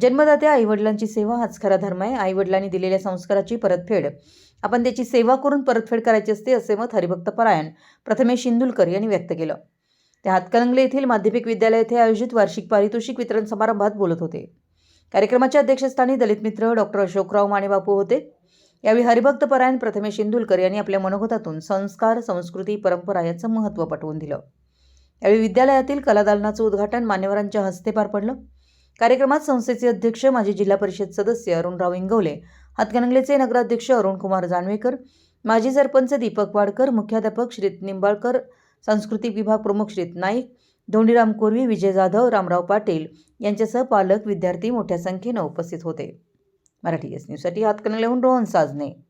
जन्मदात्या आईवडिलांची सेवा हाच खरा धर्म आहे. आईवडिलांनी दिलेल्या संस्काराची परतफेड. आपण त्याची सेवा करून परतफेड करायची असते असे मत हरिभक्त परायण प्रथमेश इंदुलकर यांनी व्यक्त केलं. ते हातकणंगले येथील माध्यमिक विद्यालय येथे आयोजित वार्षिक पारितोषिक वितरण समारंभात बोलत होते. कार्यक्रमाच्या अध्यक्षस्थानी दलित मित्र डॉक्टर अशोकराव माणेबापू होते. यावेळी हरिभक्त परायण प्रथमेश इंदुलकर यांनी आपल्या मनोगतातून संस्कार संस्कृती परंपरा याचं महत्त्व पटवून दिलं. यावेळी विद्यालयातील कलादालनाचं उद्घाटन मान्यवरांच्या हस्ते पार पडलं. कार्यक्रमात संस्थेचे अध्यक्ष माजी जिल्हा परिषद सदस्य अरुणराव इंगवले हातकणंगलेचे नगराध्यक्ष अरुण कुमार जानवेकर माजी सरपंच दीपक वाडकर मुख्याध्यापक श्रीत निंबाळकर सांस्कृतिक विभाग प्रमुख श्रीत नाईक धोंडीराम कोरवी विजय जाधव रामराव पाटील यांच्यासह पालक विद्यार्थी मोठ्या संख्येनं उपस्थित होते. मराठी एस न्यूजसाठी हातकणंगलेहून रोहन साजने.